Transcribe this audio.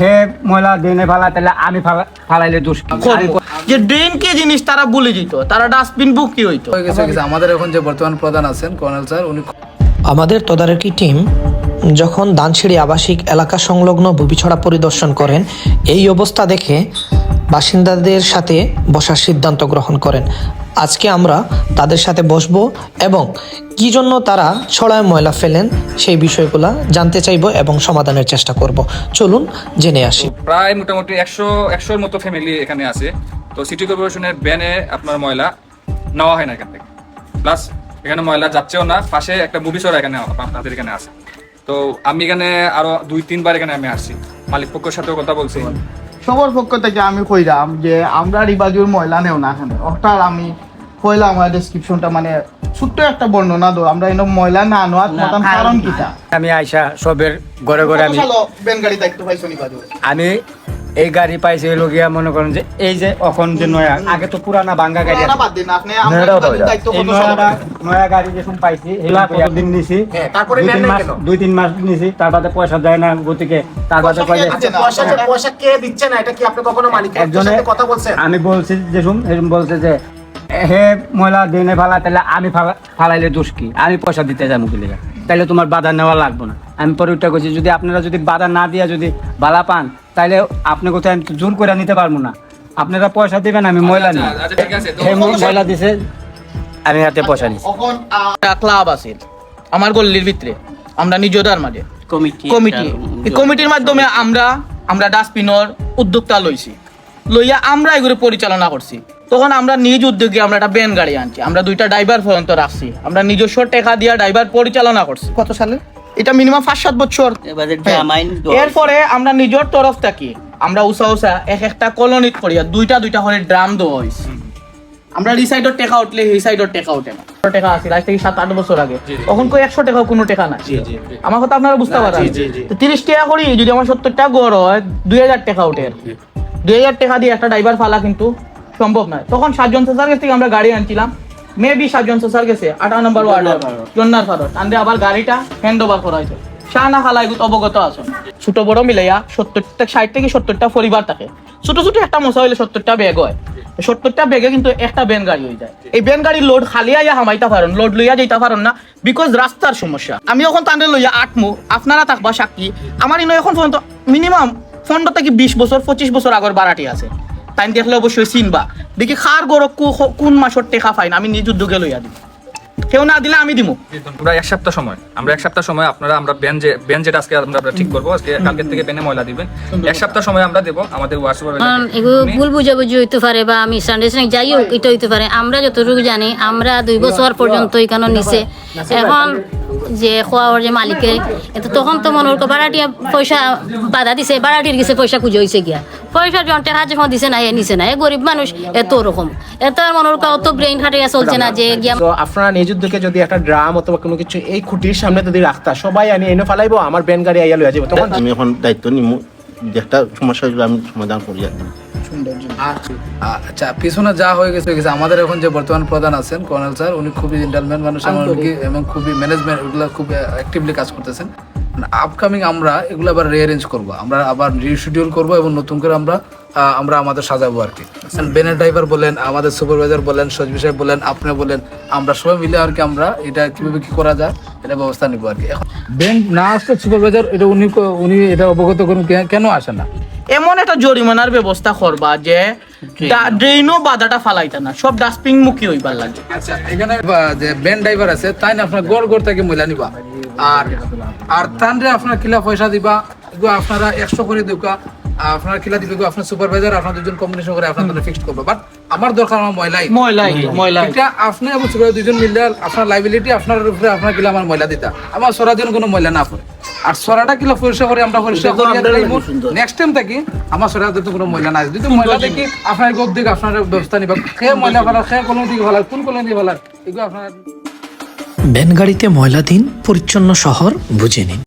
হে ময়লা ড্রেনে ফালা তাহলে আমি ফালাইলে দোষ যে ড্রেন কে জিনিস তারা বলে যেত তারা ডাস্টবিন বুক কি হইতো? হয়ে। আমাদের এখন যে বর্তমান প্রধান আছেন কর্নেল স্যার উনি আমাদের তদারকি টিম যখন দানসিড়ি আবাসিক এলাকা সংলগ্ন ভূমিছড়া পরিদর্শন করেন এই অবস্থা দেখে বাসিন্দাদের সাথে বসার সিদ্ধান্ত গ্রহণ করেন। আজকে আমরা তাদের সাথে বসবো এবং কি জন্য তারা ছড়ায় ময়লা ফেলেন সেই বিষয়গুলো জানতে চাইব এবং সমাধানের চেষ্টা করব। চলুন জেনে আসি। প্রায় মোটামুটি একশো, একশোর মতো ফ্যামিলি এখানে আছে। তো সিটি কর্পোরেশনের ব্যানে আপনার ময়লা নেওয়া হয় না এখান থেকে। প্লাস এখানে ময়লা যাচ্ছেও না। পাশে একটা মুভি সর এখানে আপনাদের এখানে আছে। তো আমি এখানে আরও দুই, তিনবার এখানে আমি আসছি। মালিক পক্ষের সাথেও কথা বলছি। সবার পক্ষ থেকে আমি কইরাম যে আমরা রিবাজুর ময়লা নেও না এখানে। ওটার আমি কইলাম আমার ডেসক্রিপশনটা মানে ছোট্ট একটা বর্ণনা দো আমরা এনে ময়লা না আনোয়ার মতাম কারণ কিটা? আমি আইসা সবের ঘরে ঘরে আমি আমি এই গাড়ি পাইছি হলো গিয়া মনে করেন যে এই যে এখন যে নয়া আগে তো পুরানা ভাঙ্গা গাড়ি দিন আপনি নয়া গাড়ি যখন পাইছি দিন নিছি। তারপরে দুই নেন তিন মাস কেন? দুই তিন মাস নিছি তার বাদে পয়সা দেয় না গতিকে তার বাদে পয়সা কে পয়সা কে দিচ্ছে না? এটা কি আপনি কখনো মালিক একজনে সাথে কথা বলছেন? আমি বলছি যে শুন এরকম বলছে যে হে ময়লা ড্রেনে ফালা তাহলে আমি ফালা- ফালাইলে দোষ কি? আমি পয়সা দিতে যাব কি লেগে? তাহলে তোমার বাধা নেওয়া লাগবে না। আমি পরে ওইটা করছি যদি আপনারা যদি বাধা না দিয়া যদি বালা পান তাহলে আপনি কোথায় আমি জোর করে নিতে পারব না। আপনারা পয়সা দিবেন আমি ময়লা নিই আচ্ছা, আচ্ছা, ঠিক আছে তো হে ময়লা দিছে আমি হাতে পয়সা নিছি। এখন আহ, একটা ক্লাব আছে আমার গল্লির ভিতরে। আমরা নিজেদের মাঝে। Committee committee. এই কমিটির মাধ্যমে আমরা আমরা ডাস্টবিনের উদ্যোক্তা লইছি। লইয়া আমরা এগুলো পরিচালনা করছি। তখন আমরা নিজ উদ্যোগে আমরা একটা ব্যান গাড়ি আনছি। আমরা দুইটা ড্রাইভার পর্যন্ত রাখছি। আমরা নিজস্ব টাকা দিয়া ড্রাইভার পরিচালনা করছি। কত সালে? এটা মিনিমাম পাঁচ সাত বছর। এবারে হ্যাঁ। এরপরে আমরা নিজের তরফ থাকি আমরা উষা উষা এক একটা কলোনিত করিয়া দুইটা দুইটা করে ড্রাম দেওয়া হয়েছে। আমরা এই সাইডের টেকা উঠলে এই সাইডের টেকা উঠে না। টেকা আছে আজ থেকে সাত আট বছর আগে। তখন কই একশো টাকা কোনো টাকা নাই। আমার কথা আপনারা বুঝতে পারেন তো তিরিশ টাকা করি যদি আমার সত্তর টাকা গড় হয় দুই হাজার টাকা উঠে। দুই হাজার টাকা দিয়ে একটা ড্রাইভার ফালা কিন্তু সম্ভব নয়। তখন সাতজন কাছ থেকে আমরা গাড়ি আনছিলাম। মেবি সাতজন সোসার গেছে আঠারো নম্বর ওয়ার্ড জন্নার ফারত আনলে আবার গাড়িটা হ্যান্ড ওভার করা হয়েছে শাহনা অবগত আছেন ছোট বড় মিলাইয়া সত্তরটা ষাট থেকে সত্তরটা পরিবার থাকে। ছোট ছোট একটা মশা হইলে সত্তরটা ব্যাগ হয়। সত্তরটা ব্যাগে কিন্তু একটা ব্যান গাড়ি হয়ে যায়। এই ব্যান গাড়ির লোড খালি আইয়া হামাইতে পারেন লোড লইয়া যাইতে পারেন না বিকজ রাস্তার সমস্যা। আমি এখন তান্ডে লইয়া আটমু আপনারা থাকবা সাক্ষী। আমার ইনো এখন পর্যন্ত মিনিমাম পনেরো থেকে বিশ বছর পঁচিশ বছর আগর বাড়াটি আছে। তাই দেখলে অবশ্যই চিনবা। দেখি খার গরক কোন মাসের টেকা ফাইন আমি নিজ উদ্যোগে লইয়া দিই কেউ না দিলে আমি দিমু। আমরা এক সপ্তাহ সময় আমরা এক সপ্তাহ সময় আপনারা আমরা ব্যান যে ব্যান যেটা আজকে আমরা ঠিক করব আজকে কালকের থেকে ব্যানে ময়লা দিবেন। এক সপ্তাহ সময় আমরা দেবো আমাদের এগুলো ভুল বুঝাবুঝি হইতে পারে বা মিসআন্ডারস্ট্যান্ডিং যাই হোক এটা হইতে পারে। আমরা যতটুকু জানি আমরা দুই বছর পর্যন্ত এখানে নিচে এখন যে খোয়ার যে মালিকে এতো তখন তো মনে করো ভাড়াটিয়া পয়সা বাধা দিছে ভাড়াটির গেছে পয়সা খুঁজে হয়েছে গিয়া। পয়সা জন টাকা যখন দিছে না এ নিছে না এ গরিব মানুষ এত ওরকম। এত মনে করো অত ব্রেন খাটিয়া চলছে না যে গিয়া তো আপনারা নিজ উদ্যোগে যদি একটা ড্রাম অথবা কোনো কিছু এই খুঁটির সামনে যদি রাখতা সবাই আমি এনে ফেলাইবো আমার ব্যান গাড়ি আইয়া লইয়া যাব তখন আমি এখন দায়িত্ব নিমু যে একটা সমস্যা আমি সমাধান করি। আচ্ছা পিছনে যা হয়ে গেছে গেছে। আমাদের এখন যে বর্তমান প্রধান আছেন কর্নেল স্যার উনি খুবই জেন্টালম্যান মানুষ এমনকি এবং খুবই ম্যানেজমেন্ট ওগুলো খুব অ্যাক্টিভলি কাজ করতেছেন। আপকামিং আমরা এগুলো আবার রিঅ্যারেঞ্জ করব। আমরা আবার রিশিডিউল করব এবং নতুন করে আমরা আমরা আমাদের সাজাবো আর কি। বেনের ড্রাইভার বলেন আমাদের সুপারভাইজার বলেন সজবি সাহেব বলেন আপনি বলেন আমরা সবাই মিলে আর কি আমরা এটা কীভাবে কি করা যায় এটা ব্যবস্থা নিব আর কি। এখন ব্যাংক না আসলে সুপারভাইজার এটা উনি উনি এটা অবগত করুন কেন আসে না? এমন একটা জরিমানার ব্যবস্থা করবা যে ড্রেনও বাধাটা ফালাইতে না সব ডাস্টবিন মুখী হইবার লাগে। আচ্ছা এখানে যে ব্যান ড্রাইভার আছে তাই না আপনার গড় গড় থেকে মহিলা নিবা। আর আর তানরে আপনার কিলা পয়সা দিবা আপনারা একশো করে দিবা আপনার কিলা দিবে আপনার সুপারভাইজার আপনার দুজন কম্বিনেশন করে আপনার ফিক্সড করবে। বাট আমার দরকার আমার মহিলাই ময়লাই ময়লাই। এটা আপনি এবং সুপারভাইজার দুজন মিললে আপনার লাইবিলিটি আপনার উপরে আপনার কিলা আমার মহিলা দিতা। আমার সরার জন্য কোনো মহিলা না পড়ে। আর সরাটা কিলা পরিষ্কার করে আমরা পরিষ্কার করি নেক্সট টাইম থাকি আমার সরার তো কোনো মহিলা নাই। যদি মহিলা দেখি আপনার গোপ দিকে আপনার ব্যবস্থা নিবা। সে মহিলা ফেলা সে কোনো দিকে ফেলা কোন কোনো দিকে ফেলা এগুলো আপনার ব্যান গাড়িতে ময়লা দিন পরিচ্ছন্ন শহর বুঝে নিন।